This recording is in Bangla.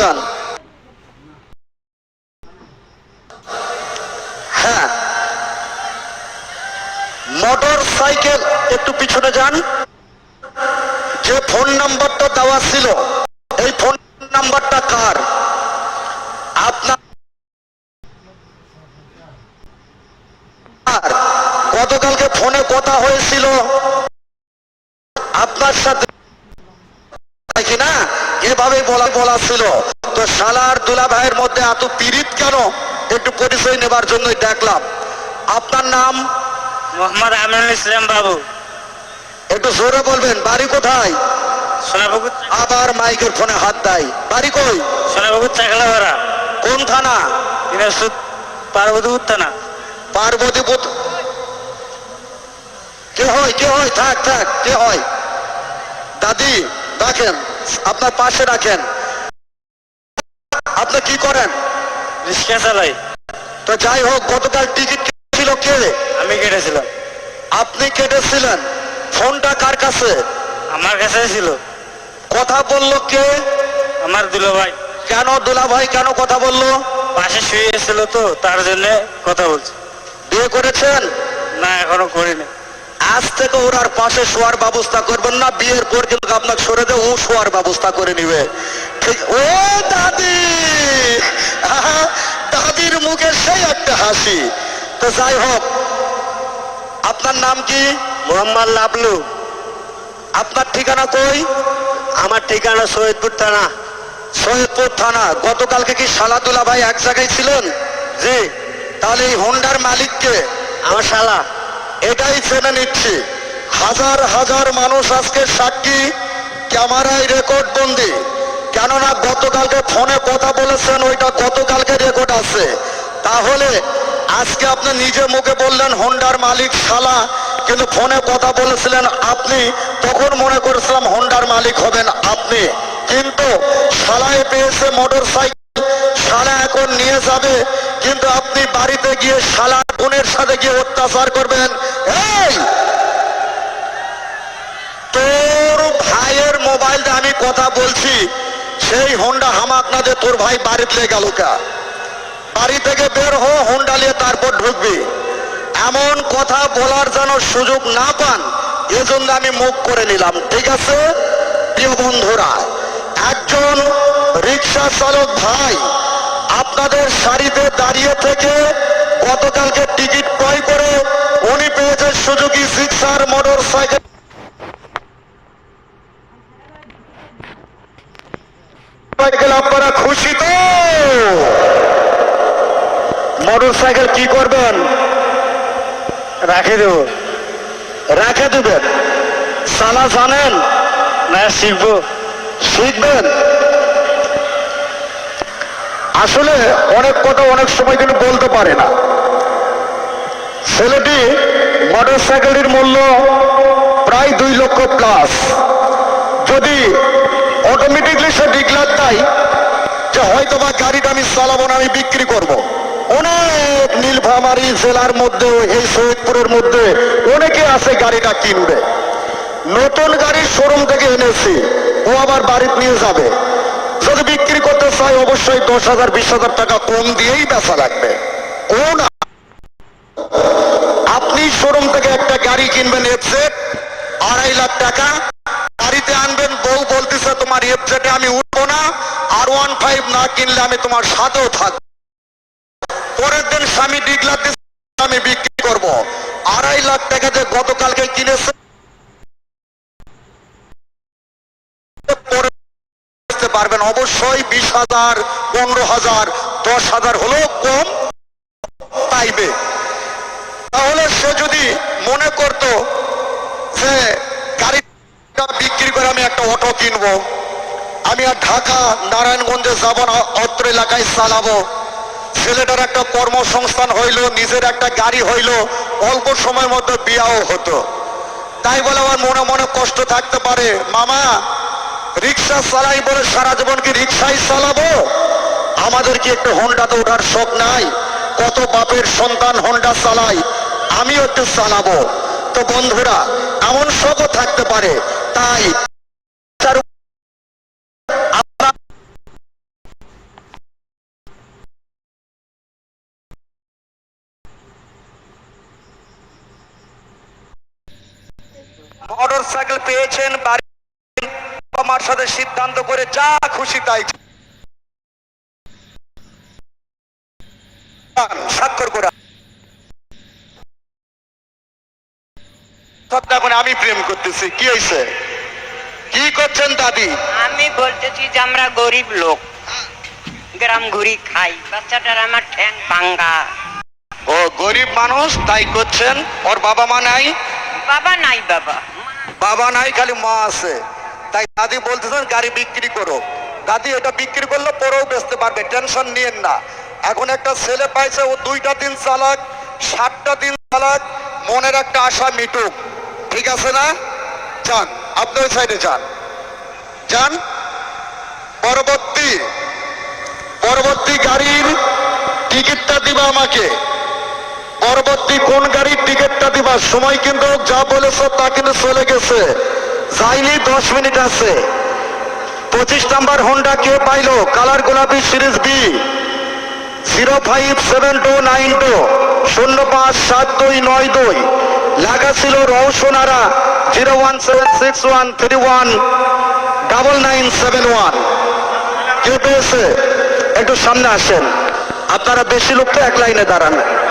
যান হ্যাঁ। মোটর সাইকেল একটু পিছনে যান। যে ফোন নাম্বারটা দেওয়া ছিল, এই ফোন নাম্বারটা কার? আপনার গতকালকে ফোনে কথা হয়েছিল। আপনার সাথে না এভাবে বলা বলা ছিল। তো শালার দুলা ভাইয়ের মধ্যে এত পীড়িত কেন? একটু পরিচয় নেবার জন্যই দেখলাম। আপনার নাম? মোহাম্মদ আমিনুল ইসলাম বাবু। একটু জোরে বলবেন বাড়ি কোথায়? আবার মাইকের ফোনে হাত দেয়। বাড়ি কই? সোনাপুকুর চাকলাভরা কোন থানা? দিনাজপুর পার্বতীপুর থানা। পার্বতীপুর কে হয় কে হয়? থাক থাক কে হয়? দাদি রাখেন আপনার পাশে রাখেন। আপনি কি করেন? রিক্সা চালাই। তো যাই হোক গতকাল টিকিট ছিল কে? আমি কেটেছিলাম। আপনি কেটেছিলেন। ফোনটা কার কাছে? আমার কাছে ছিল। কথা বলল কে? আমার দুলো ভাই কেন দুলা ভাই কেন কথা বলল? পাশে শুয়ে ছিল তো তার জন্য কথা বলছি। বিয়ে করেছেন? না এখনও করিনি। আজ থেকে ওর আর পাশে শোয়ার ব্যবস্থা করবেন না বিয়ের পর কিন্তু আপনাকে সরে দিয়ে ও শোয়ার ব্যবস্থা করে নিবে। ঠিক ও দাদি! দাদির মুখে সেই একটা হাসি। তো যাই হোক আপনার নাম কি? মোহাম্মদ লাবলু। আপনার ঠিকানা কই? আমার ঠিকানা সৈয়দপুর থানা। সৈয়দপুর থানা। গতকালকে কি সালাদুল্লাহ ভাই এক জায়গায় ছিলেন? জি। তাহলে এই হোন্ডার মালিককে আমার শালা। এটাই জেনে নিচ্ছি। হাজার হাজার মানুষ আজকে সাক্ষী ক্যামেরায় রেকর্ড বন্দি। কেননা গতকালকে ফোনে কথা বলেছেন, ওইটা গতকালকে রেকর্ড আছে। তাহলে আজকে আপনি নিজে মুখে বললেন, হোন্ডার মালিক শালা। কিন্তু ফোনে কথা বলেছিলেন আপনি, তখন মনে করেছিলাম, হোন্ডার মালিক হবেন আপনি। কিন্তু শালায় পেয়েছে মোটর সাইকেল শালা এখন নিয়ে যাবে। কিন্তু আপনি বাড়িতে গিয়ে শালা বোনের সাথে গিয়ে অত্যাচার করবেন। তোর ভাইয়ের মোবাইলটা আমি কথা বলছি। সেই হোন্ডা হামাক না যে তোর ভাই বাড়িতে গেল কা? বাড়ি থেকে বের হো হোন্ডা নিয়ে তারপর ঢুকবি। এমন কথা বলার যেন সুযোগ না পান, এজন্য আমি মুখ করে নিলাম। ঠিক আছে? প্রিয় বন্ধুরা, একজন রিক্সা চালক ভাই আপনাদের সারিতে দাঁড়িয়ে থেকে গতকালকে টিকিট ক্রয় করে উনি পেয়েছেন সুযোগী সিক্সার মোটর সাইকেল আপনারা খুশি তো? মোটর সাইকেল কি করবেন? রাখে দেবো। রেখে দিবেন। সালা জানেন? না, শিখব। শিখবেন? আসলে অনেক কথা অনেক সময় কিন্তু বলতে পারে না। ছেলেটি মোটর সাইকেলের মূল্য প্রায় দুই লক্ষ প্লাস যদি অটোমেটিকলি সে ডিক্লার দেয় যে হয়তো বা গাড়িটা আমি চালাবো না, আমি বিক্রি করব। অনেক নীলফামারী জেলার মধ্যে, এই সৈয়দপুরের মধ্যে অনেকে আছে গাড়িটা কিনবে। নতুন গাড়ির শোরুম থেকে এনেছি, ও আবার বাড়িতে নিয়ে যাবে। যদি বিক্রি করতে চাই, অবশ্যই দশ হাজার, বিশ হাজার টাকা কম দিয়েই বেচা লাগবে। ও না আপনি শোরুম থেকে একটা গাড়ি কিনবেন এফজেড আড়াই লাখ টাকা। গাড়িতে আনবেন, বউ বলতেছে, তোমার এফজেটে আমি উঠবো না। আর ওয়ান ফাইভ না কিনলে আমি তোমার সাথেও থাকব। পরের দিন স্বামী ডিগলার দিয়ে আমি বিক্রি করব। আড়াই লাখ টাকা যে গতকালকে কিনেছে পরে বুঝতে পারবেন অবশ্যই বিশ হাজার, পনেরো হাজার, দশ হাজার হলেও কম পাইবে। তাহলে সে যদি মনে করত যে গাড়িটা বিক্রি করে আমি একটা অটো কিনবো, আমি আর ঢাকা নারায়ণগঞ্জে যাব না, অত্র এলাকায় চালাবো। ছেলেটার একটা কর্মসংস্থান হইল, নিজের একটা গাড়ি হইল, অল্প সময়ের মধ্যে বিয়াও হতো। তাই বলে আমার মনে মনে কষ্ট থাকতে পারে। মামা রিক্সা চালাই বলে সারা জীবন কি রিক্সাই চালাবো? আমাদের কি একটু হন্ডাতে ওঠার শখ নাই? কত বাপের সন্তান হন্ডা চালাই আমিও একটু চালাবো। তো বন্ধুরা, এমন শখও থাকতে পারে। তাই মোটর সাইকেল পেয়েছেন, বাড়ি সাথে সিদ্ধান্ত করে যা খুশি তাই স্বাক্ষর করে। আমি প্রেম করতেছি। কি হয়েছে কি করছেন দাদি? আমি বলতেছি যে আমরা গরিব লোক। গ্রাম ঘুরি খাই। বাচ্চাটার আমার ঠ্যাং ভাঙ্গা। ও গরিব মানুষ তাই করছেন? ওর বাবা মা নাই? বাবা নাই বাবা। বাবা নাই খালি মা আছে। তাই দাদি বলতেছেন, গাড়ি বিক্রি করো। দাদি, এটা বিক্রি করলে পরেও বেচতে পারবে, টেনশন নিয়েন না। এখন একটা ছেলে পাইছে, ও দুইটা দিন চালাক, সাতটা দিন চালাক, মনের একটা আশা মিটুক। ঠিক আছে না? যান আপনি ওই সাইডে যান। যান। পরবর্তী পরবর্তী গাড়ির টিকিটটা দিবা আমাকে। পরবর্তী কোন গাড়ির টিকিটটা দিবা? সময় কিন্তু যা বলেছ তা কিন্তু চলে গেছে। যাইনি দশ মিনিট আছে। পঁচিশ নাম্বার হোন্ডা কে পাইলো, কালার গোলাপি series B zero five seven two nine two, শূন্য পাঁচ সাত দুই নয় দুই। লেখা ছিল Rousonara zero one seven six one three one, double nine seven one. কেউ পেয়েছে। একটু সামনে আসেন। আপনারা বেশি লোক তো এক লাইনে দাঁড়ান।